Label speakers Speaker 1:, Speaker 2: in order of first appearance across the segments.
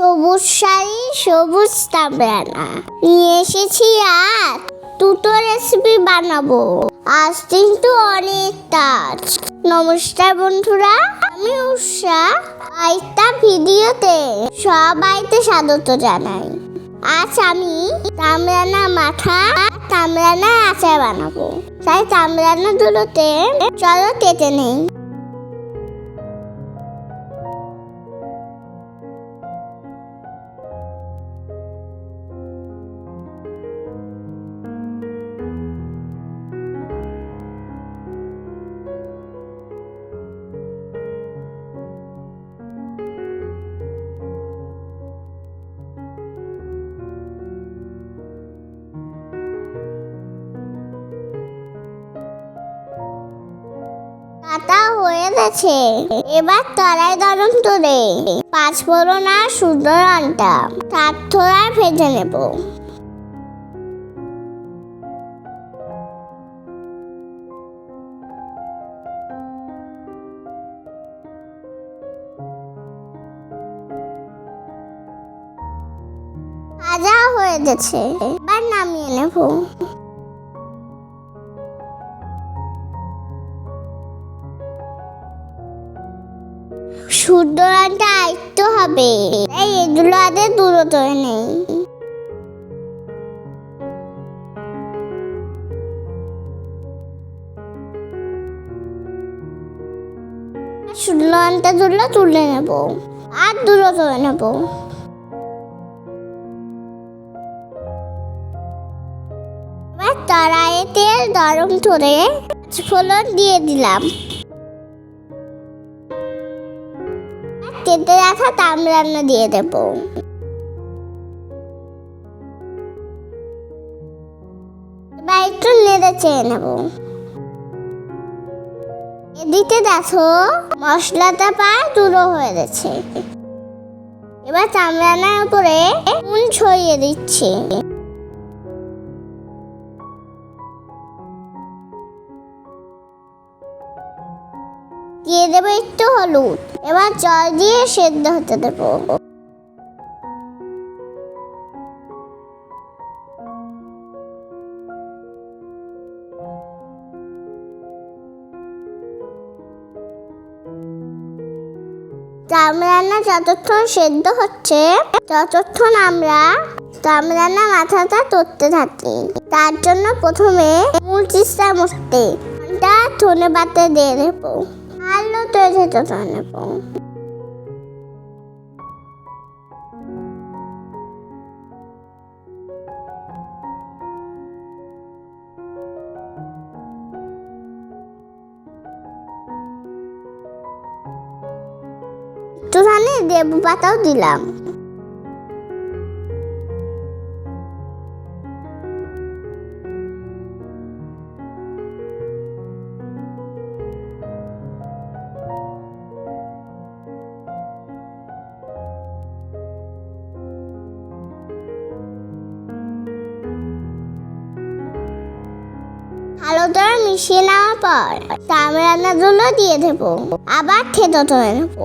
Speaker 1: সবুজ শাড়ি, সবুজ তামরানা নিয়ে এসেছি আজ দুটো রেসিপি বানাবো। আজ কিন্তু অনেক কাজ। নমস্কার বন্ধুরা, আমি উষা। আইটা ভিডিওতে সবাইতে স্বাগত জানাই। আজ আমি তামরানা মাথা তামরানা আচার বানাবো। তাই তামরানা দুটোতে চলো কেটে নেই। কাটা হয়ে গেছে। এবার তলায় তুলে পাঁচ ফোড়ন আর সুন্দর আনটা তার থোড়া ভেজে নেব। ভাজা হয়ে গেছে, এবার নামিয়ে নেব। শুদ্ধরানটা আয়ত্ত হবে। তাই এগুলো আগে দূরত নেই। শুদ্ধরানটা তুললে তুলে নেব। আর দূরত নেব। তেল গরম করে ফোলন দিয়ে দিলাম। কেটে রাখা তামরান্না দিয়ে দেব। এবার একটু নেড়ে চেয়ে নেব। এদিকে দেখো, মশলাটা প্রায় দুটো হয়ে গেছে। এবার চামড়ানার উপরে নুন ছড়িয়ে দিচ্ছি। দিয়ে দেবো একটু হলুদ। এবার জল দিয়ে সেদ্ধ হতে দেবো। তামরান্না যতক্ষণ সেদ্ধ হচ্ছে, ততক্ষণ আমরা তামরান্না মাথাটা তরতে থাকি। তার জন্য প্রথমে মূল চিস্তা মুছতে তা ধনে পাতে দিয়ে দেবো। আলু তৈরি তো নেব একটুখানি লেবু পাতাও দিলাম। করে মিশিয়ে নেওয়ার পর তামরান্নাগুলো দিয়ে দেবো। আবার থেতো ধরে নেব।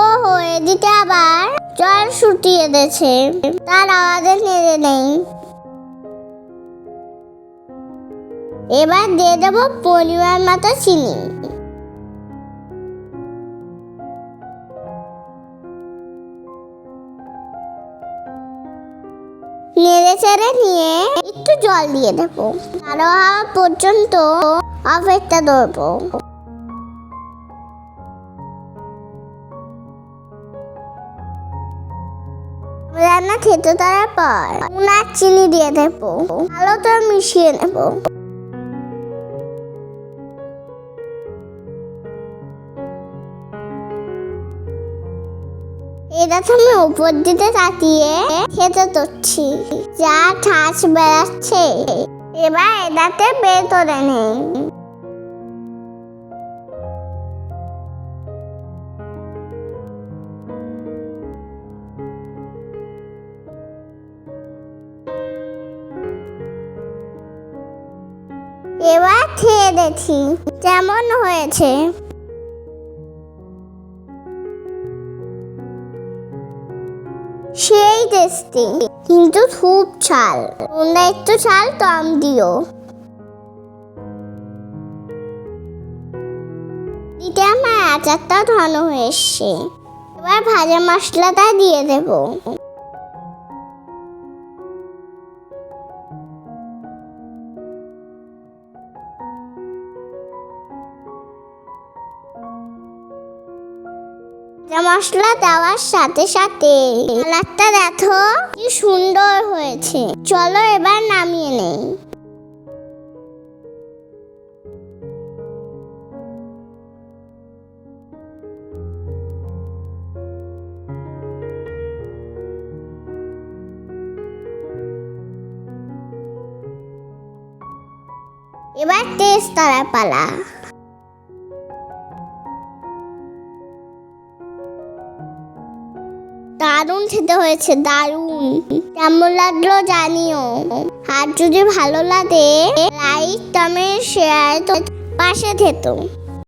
Speaker 1: ওহো, এদিকে আবার জল শুটিয়ে দিয়েছে তার আওয়াজে নেড়ে নেই। এবার দিয়ে দেবো পরিমাণ মতো চিনি। নেড়ে চেড়ে নিয়ে একটু জল দিয়ে দেব আরও হওয়া পর্যন্ত অপেক্ষা ধরবো রান্না খেতে দেওয়ার পর চিনি দিয়ে দেবো ভালো করে মিশিয়ে নেব। এটা আমি উপর দিতে তাকিয়ে খেতে তোচ্ছি যা ঠাস বেড়াচ্ছে, এবার এটাতে বের করে নেই। এবার খেয়ে দেখি, কেমন হয়েছে। সেই টেস্টি কিন্তু খুব ছাল তোমরা একটু ছাল কম দিও। দিতে আমার আচারটা ঘন হয়ে এসছে এবার ভাজা মশলাটা দিয়ে দেব। মশলা দেওয়ার সাথে সাথে কালারটা দেখো কি সুন্দর হয়েছে। চলো এবার নামিয়ে নেই। এবার টেস্ট তারা পালা। দারুণ খেতে হয়েছে, দারুণ। কেমন লাগল জানিও। আর যদি ভালো লাগে লাইক কমেন্ট শেয়ার তো পাশে থেতো।